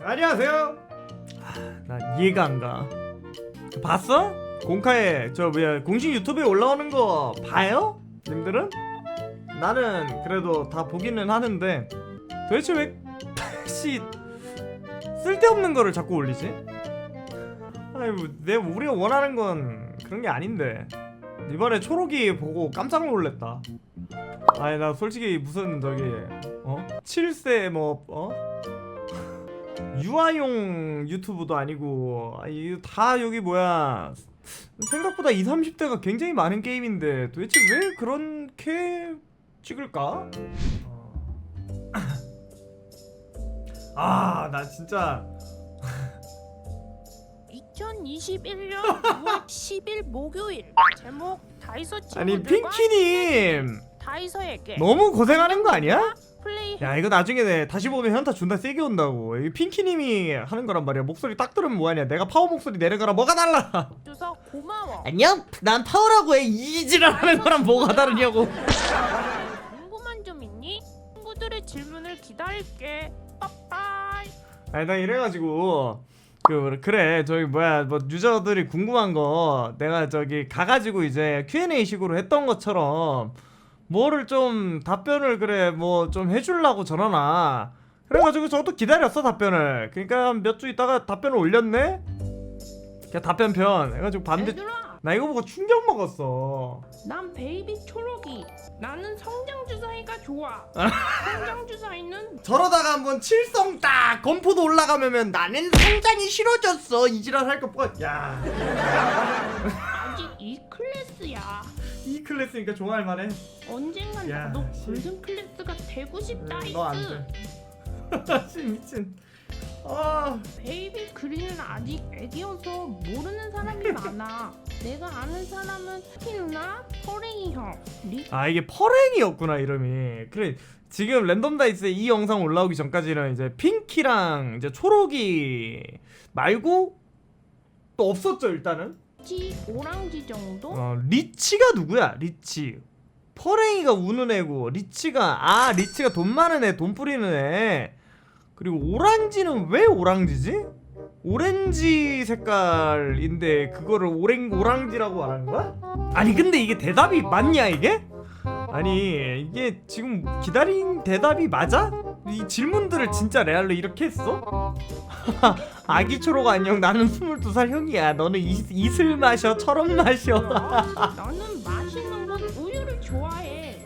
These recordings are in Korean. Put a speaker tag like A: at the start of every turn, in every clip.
A: 안녕하세요. 아, 나 이해가 안 가. 봤어? 공카에 저 뭐야 공식 유튜브에 올라오는 거 봐요? 님들은? 나는 그래도 다 보기는 하는데 도대체 왜 씨 쓸데없는 거를 자꾸 올리지? 아니 뭐내 우리가 원하는 건 그런 게 아닌데 이번에 초록이 보고 깜짝 놀랐다. 아니 나 솔직히 무슨 저기 어 7세 뭐 어? 유아용 유튜브도 아니고 아, 다 여기 뭐야 생각보다 20, 30대가 굉장히 많은 게임인데 도대체 왜 그렇게 찍을까? 아 나 진짜
B: 2021년 9월 10일 목요일 제목 다이소
A: 아니
B: 친구들과
A: 핑키님
B: 다이소에게
A: 너무 고생하는 거 아니야?
B: 플레이
A: 야 이거 나중에 내 다시 보면 현타 존나 세게 온다고. 이 핑키님이 하는 거란 말이야. 목소리 딱 들으면 뭐하냐. 내가 파워 목소리 내는 거랑 뭐가 달라.
B: 주서 고마워.
A: 안녕. 난 파워라고 해. 이지랄 하는 거랑 뭐가 다르냐고.
B: 궁금한 점 있니? 친구들의 질문을 기다릴게. 빠빠이.
A: 아니 나 이래가지고 그 그래. 저기 뭐야. 뭐 유저들이 궁금한 거 내가 저기 가가지고 이제 Q&A 식으로 했던 것처럼 뭐를 좀 답변을 그래 뭐 좀 해주려고 전화나. 그래가지고 저도 기다렸어 답변을. 그러니까 몇주 있다가 답변을 올렸네? 그냥 답변편. 해가지고 봤는데
B: 얘들아!
A: 나 이거 보고 충격 먹었어.
B: 난 베이비 초록이. 나는 성장 주사위가 좋아. 성장 주사위는
A: 저러다가 한번 칠성 딱 건포도 올라가면 나는 성장이 싫어졌어. 이지랄 할거 뭐야 야
B: 아직 이 클래스야
A: 이 클래스니까 좋아할 만해.
B: 언젠간
A: 야,
B: 나도
A: 씨.
B: 골든 클래스가 되고 싶다 이스
A: 너 안 돼. 씨 미친. 아,
B: 베이비 그린은 아직 애기여서 모르는 사람이 많아. 내가 아는 사람은 키 누나, 퍼랭이 형, 리
A: 아 이게 퍼랭이었구나 이름이. 그래 지금 랜덤 다이스에 이 영상 올라오기 전까지는 이제 핑키랑 이제 초록이 말고 또 없었죠 일단은.
B: 지 오랑지 정도?
A: 어 리치가 누구야? 리치. 퍼랭이가 우는 애고 리치가 아 리치가 돈 많은 애, 돈 뿌리는 애. 그리고 오랑지는 왜 오랑지지? 오렌지 색깔인데 그거를 오랭 오랑지라고 말하는 거야? 아니 근데 이게 대답이 맞냐 이게? 아니 이게 지금 기다린 대답이 맞아? 이 질문들을 진짜 레알로 이렇게 했어? 아기 초록 안녕 나는 22살 형이야 너는 이, 이슬 마셔 철원 마셔
B: 나는 마시는 건 우유를 좋아해.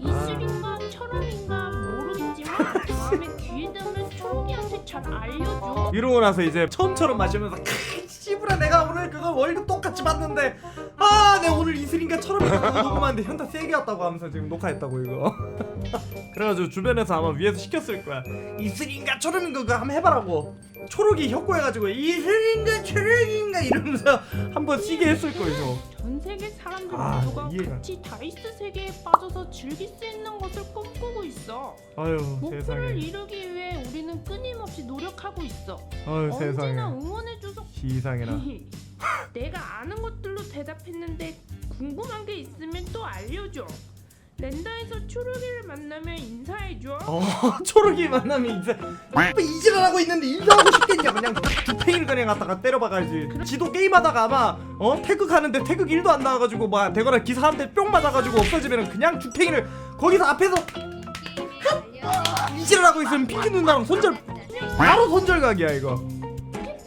B: 이슬인가 철원인가 모르겠지만 다음에 기회 되면 초록이한테 잘 알려줘.
A: 이러고 나서 이제 처음처럼 마시면서 크, 씨부라 내가 오늘 그거 월급 똑같이 받는데 아 내가 오늘 이슬인가 철원인가 그거 녹음하는데 현타 세게 왔다고 하면서 지금 녹화했다고 이거. 그래가지고 주변에서 아마 위에서 시켰을 거야. 이슬인가 철원인가 그거 한번 해봐라고. 초록이 혁고해가지고 이슬인가 철원인가 이러면서 한번 쉬게 했을 거예요.
B: 전 세계 사람들
A: 아,
B: 모두가
A: 이해가-
B: 같이 다이스 세계에 빠져서 즐길 수 있는 것을 꿈꾸고 있어.
A: 아유
B: 목표를
A: 세상에.
B: 이루기 위해 우리는 끊임없이 노력하고 있어.
A: 아유
B: 언제나
A: 세상에
B: 응원해줘서
A: 시상해라.
B: 내가 아는 것들로 대답 했는데 궁금한 게 있으면 또 알려줘. 랜다에서 초록이를 만나면 인사해줘.
A: 어 초록이 만나면 이제 뭐 이질하고 있는데 인사하고 싶겠냐 그냥 두팽이를 그냥 갖다가 때려박아야지 지도 게임하다가 아마 어 태극 하는데 태극 1도 안 나와가지고 막 되거나 기사 한대뿅 맞아가지고 없어지면 그냥 두팽이를 거기서 앞에서 이질하고 있으면 핑키 누나랑 손절 바로 손절각이야 이거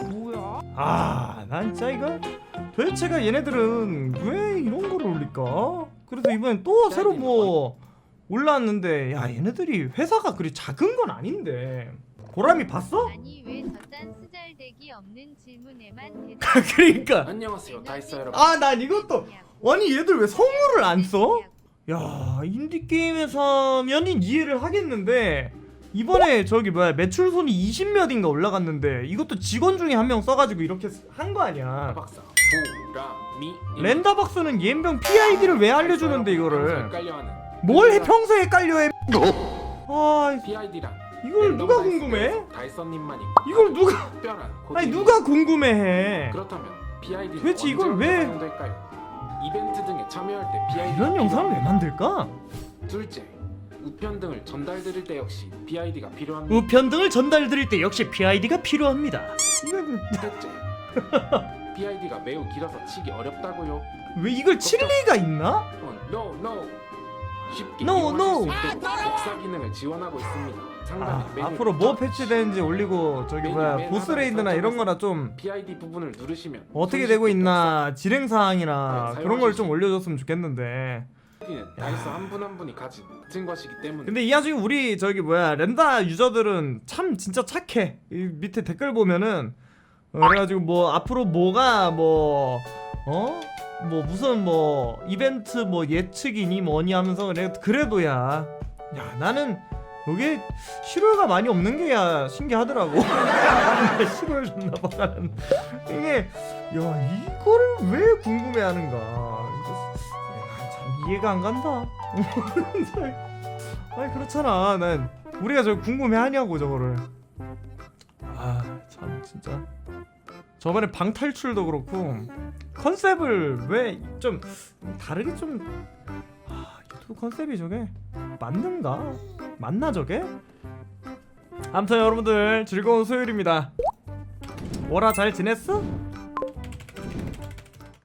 B: 뭐야?
A: 아 난 진짜 이거 도대체가 얘네들은 왜 이런 거를 올릴까? 그래서 이번엔 또 새로 뭐 올라왔는데 야 얘네들이 회사가 그리 작은 건 아닌데. 보람이 봤어?
C: 아니 왜 저딴 쓰잘데기 없는 질문에만 대답
A: 그러니까.
D: 안녕하세요 다이스 여러분.
A: 아 난 이것도 아니 얘들 왜 성우를 안 써? 야 인디 게임에서면은 이해를 하겠는데 이번에 저기 뭐야 매출 손이 20몇인가 올라갔는데 이것도 직원 중에 한 명 써가지고 이렇게 한 거 아니야.
D: 박사. 보라미
A: 렌다박스는 옌병 PID를 왜 알려주는데 이거를?
D: 헷갈려하는.
A: 뭘 해 평소에 헷갈려 해? 아,
D: PID란.
A: 이걸 누가 궁금해?
D: 다이서님만이
A: 이걸 누가
D: 특별한
A: 아니 누가 궁금해해?
D: 그렇다면 PID
A: 도대체 이걸 왜-?
D: 이벤트 등에 참여할 때 PID
A: 이런 영상을 왜 만들까?
D: 둘째 우편 등을 전달드릴 때 역시 BID가 필요합니다.
A: 우편 등을 전달드릴 때 역시 PID가 필요합니다.
D: 셋째, BID가 매우 길어서 치기 어렵다고요.
A: 왜 이걸 칠 리가 있나?
D: 어, no, no. 쉽게
A: No, no.
D: 수 있도록 복사 기능을 지원하고 있습니다. 상단에
A: 아,
D: 메뉴
A: 앞으로 뭐 패치되는지 올리고 저기 뭐야
D: 맨
A: 보스 레이드나
D: 하단에
A: 이런 거나 좀
D: BID 부분을 누르시면
A: 어떻게
D: 손쉽게
A: 되고 있나 진행 사항이나
D: 네,
A: 그런
D: 걸좀수
A: 올려줬으면 좋겠는데.
D: BID는 다이소 한 분 한 분이 가진 특징 것이기 때문에.
A: 근데 이 와중에 우리 저기 뭐야 렌다 유저들은 참 진짜 착해. 이 밑에 댓글 보면은. 어, 그래가지고 뭐 앞으로 뭐가 뭐 어? 뭐 무슨 뭐 이벤트 뭐 예측이니 뭐니 하면서 그래 그래도야. 야 나는 여기 실효가 많이 없는 게야 신기하더라고. 실효를 줬나 봐 이게 야 이거를 왜 궁금해하는가 이해가 안 간다. 아니 그렇잖아. 난 우리가 저 궁금해하냐고 저거를. 아 참 진짜. 저번에 방 탈출도 그렇고 컨셉을 왜 좀 다르게 좀 아, 유튜브 컨셉이 저게 맞는가? 맞나 저게? 아무튼 여러분들 즐거운 수요일입니다. 월아 잘 지냈어?